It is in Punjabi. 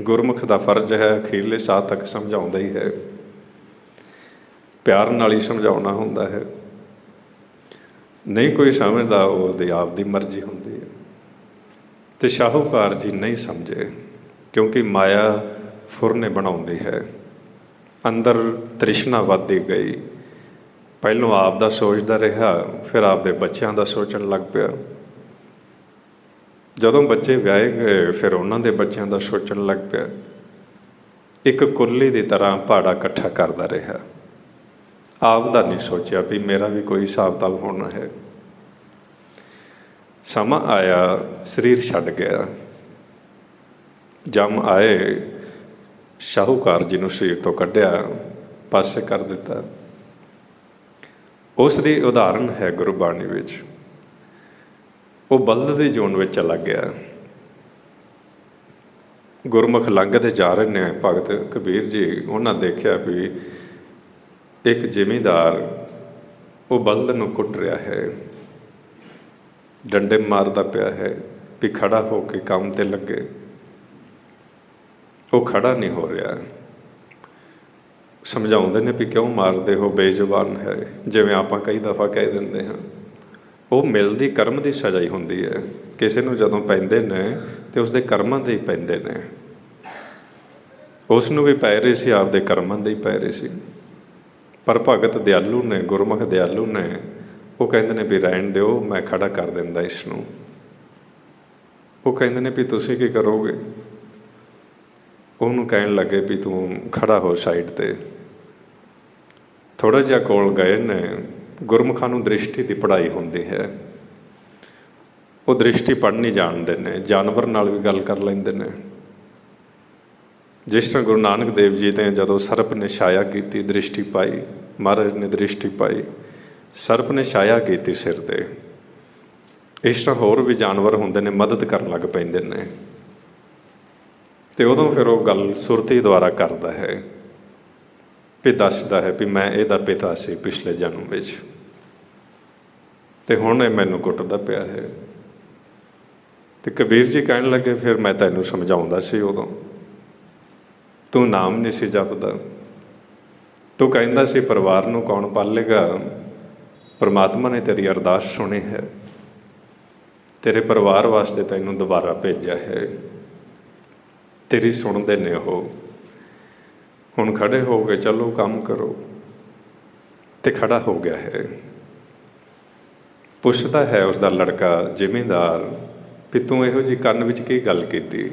ਗੁਰਮੁਖ ਦਾ ਫਰਜ਼ ਹੈ, ਅਖੀਰਲੇ ਸਾਹ ਤੱਕ ਸਮਝਾਉਂਦਾ ਹੀ ਹੈ। ਪਿਆਰ ਨਾਲ ਹੀ ਸਮਝਾਉਣਾ ਹੁੰਦਾ ਹੈ। ਨਹੀਂ ਕੋਈ ਸਮਝਦਾ ਉਹਦੀ ਆਪ ਦੀ ਮਰਜ਼ੀ ਹੁੰਦੀ ਹੈ। ਤੇ ਸ਼ਾਹੂਕਾਰ ਜੀ ਨਹੀਂ ਸਮਝੇ, ਕਿਉਂਕਿ ਮਾਇਆ ਫੁਰਨੇ ਬਣਾਉਂਦੀ ਹੈ। ਅੰਦਰ ਤ੍ਰਿਸ਼ਨਾ ਵੱਧਦੀ ਗਈ। ਪਹਿਲੋਂ ਆਪ ਦਾ ਸੋਚਦਾ ਰਿਹਾ, ਫਿਰ ਆਪ ਦੇ ਬੱਚਿਆਂ ਦਾ ਸੋਚਣ ਲੱਗ ਪਿਆ। ਜਦੋਂ ਬੱਚੇ ਵਿਆਹੇ ਗਏ, ਫਿਰ ਉਹਨਾਂ ਦੇ ਬੱਚਿਆਂ ਦਾ ਸੋਚਣ ਲੱਗ ਪਿਆ, ਇੱਕ ਕੁੱਲੀ ਦੀ ਤਰ੍ਹਾਂ ਪਹਾੜਾ ਇਕੱਠਾ ਕਰਦਾ ਰਿਹਾ। ਆਪ ਦਾ ਨਹੀਂ ਸੋਚਿਆ ਵੀ ਮੇਰਾ ਵੀ ਕੋਈ ਹਿਸਾਬ ਕਿਤਾਬ ਹੋਣਾ ਹੈ। ਸਮਾਂ ਆਇਆ, ਸਰੀਰ ਛੱਡ ਗਿਆ। ਜਮ ਆਏ, ਸ਼ਾਹੂਕਾਰ ਜੀ ਨੂੰ ਸਰੀਰ ਤੋਂ ਕੱਢਿਆ, ਪਾਸੇ ਕਰ ਦਿੱਤਾ। ਉਸ ਦੀ ਉਦਾਹਰਣ ਹੈ ਗੁਰਬਾਣੀ ਵਿੱਚ। ਉਹ ਬਲਦ ਦੀ ਜੂਨ ਵਿੱਚ ਚਲਾ ਗਿਆ। ਗੁਰਮੁਖ ਲੰਘਦੇ ਜਾ ਰਹੇ ਨੇ। ਭਗਤ ਕਬੀਰ ਜੀ ਉਹਨਾਂ ਦੇਖਿਆ ਵੀ ਇੱਕ ਜ਼ਿਮੀਂਦਾਰ ਉਹ ਬਲਦ ਨੂੰ ਕੁੱਟ ਰਿਹਾ ਹੈ। ਡੰਡੇ ਮਾਰਦਾ ਪਿਆ ਹੈ ਵੀ ਖੜਾ ਹੋ ਕੇ ਕੰਮ ਤੇ ਲੱਗੇ। ਉਹ ਖੜਾ ਨਹੀਂ ਹੋ ਰਿਹਾ। ਸਮਝਾਉਂਦੇ ਨੇ ਵੀ ਕਿਉਂ ਮਾਰਦੇ ਹੋ, ਬੇਜ਼ੁਬਾਨ ਹੈ। ਜਿਵੇਂ ਆਪਾਂ ਕਈ ਦਫਾ ਕਹਿ ਦਿੰਦੇ ਹਾਂ। ਉਹ ਮਿਲਦੀ ਕਰਮ ਦੀ ਸਜ਼ਾ ਹੀ ਹੁੰਦੀ ਹੈ। ਕਿਸੇ ਨੂੰ ਜਦੋਂ ਪੈਂਦੇ ਨੇ ਤੇ ਉਸਦੇ ਕਰਮਾਂ ਦੇ ਹੀ ਪੈਂਦੇ ਨੇ। ਉਸ ਨੂੰ ਵੀ ਪੈ ਰਹੇ ਸੀ, ਆਪਦੇ ਕਰਮਾਂ ਦੇ ਹੀ ਪੈ ਰਹੇ ਸੀ। ਪਰ ਭਗਤ ਦਿਆਲੂ ਨੇ, ਗੁਰਮੁਖ ਦਿਆਲੂ ਨੇ, ਉਹ ਕਹਿੰਦੇ ਨੇ ਵੀ ਰਹਿਣ ਦਿਓ, ਮੈਂ ਖੜਾ ਕਰ ਦਿੰਦਾ ਇਸ ਨੂੰ ਉਹ ਕਹਿੰਦੇ ਨੇ ਵੀ ਤੁਸੀਂ ਕੀ ਕਰੋਗੇ? ਉਹਨੂੰ ਕਹਿਣ ਲੱਗੇ ਵੀ ਤੂੰ ਖੜਾ ਹੋ ਸਾਈਡ ਤੇ। ਥੋੜਾ ਜਿਹਾ ਕੋਲ ਗਏ ਨੇ। ਗੁਰਮੁਖਾਂ ਨੂੰ ਦ੍ਰਿਸ਼ਟੀ ਦੀ ਪੜ੍ਹਾਈ ਹੁੰਦੀ ਹੈ। ਉਹ ਦ੍ਰਿਸ਼ਟੀ ਪੜ੍ਹਨੀ ਜਾਣਦੇ ਨੇ, ਜਾਨਵਰ ਨਾਲ ਵੀ ਗੱਲ ਕਰ ਲੈਂਦੇ ਨੇ। ਜਿਸ ਤਰ੍ਹਾਂ ਗੁਰੂ ਨਾਨਕ ਦੇਵ ਜੀ ਨੇ ਜਦੋਂ ਸਰਪ ਨੇ ਛਾਇਆ ਕੀਤੀ, ਦ੍ਰਿਸ਼ਟੀ ਪਾਈ, ਮਹਾਰਾਜ ਨੇ ਦ੍ਰਿਸ਼ਟੀ ਪਾਈ, ਸਰਪ ਨੇ ਛਾਇਆ ਕੀਤੀ ਸਿਰ ਤੇ। ਇਸ ਤਰ੍ਹਾਂ ਹੋਰ ਵੀ ਜਾਨਵਰ ਹੁੰਦੇ ਨੇ, ਮਦਦ ਕਰਨ ਲੱਗ ਪੈਂਦੇ ਨੇ। ਤੇ ਉਦੋਂ ਫਿਰ ਉਹ ਗੱਲ ਸੁਰਤੀ ਦੁਆਰਾ ਕਰਦਾ ਹੈ। ਵੀ ਦੱਸਦਾ ਹੈ ਵੀ ਮੈਂ ਇਹਦਾ ਪਿਤਾ ਸੀ ਪਿਛਲੇ ਜਨਮ ਵਿੱਚ। ਤੇ ਹੁਣ ਇਹ ਮੈਨੂੰ ਕੁੱਟਦਾ ਪਿਆ ਹੈ। ਤੇ ਕਬੀਰ ਜੀ ਕਹਿਣ ਲੱਗੇ, ਫਿਰ ਮੈਂ ਤੈਨੂੰ ਸਮਝਾਉਂਦਾ ਸੀ ਉਦੋਂ। ਤੂੰ ਨਾਮ ਨਹੀਂ ਸੀ ਜਪਦਾ। ਤੂੰ ਕਹਿੰਦਾ ਸੀ, ਪਰਿਵਾਰ ਨੂੰ ਕੌਣ ਪਾਲੇਗਾ? ਪਰਮਾਤਮਾ ਨੇ ਤੇਰੀ ਅਰਦਾਸ ਸੁਣੀ ਹੈ। ਤੇਰੇ ਪਰਿਵਾਰ ਵਾਸਤੇ ਤੈਨੂੰ ਦੁਬਾਰਾ ਭੇਜਿਆ ਹੈ। ਤੇਰੀ ਸੁਣਦੇ ਨੇ ਉਹ। ਹੁਣ ਖੜੇ ਹੋ ਕੇ ਚਲੋ, ਕੰਮ ਕਰੋ। ਤੇ ਖੜਾ ਹੋ ਗਿਆ ਹੈ। ਪੁੱਛਦਾ ਹੈ ਉਸ ਦਾ ਲੜਕਾ ਜ਼ਿਮੀਂਦਾਰ, ਵੀ ਤੂੰ ਇਹੋ ਜੀ ਕੰਨ ਵਿੱਚ ਕੀ ਗੱਲ ਕੀਤੀ?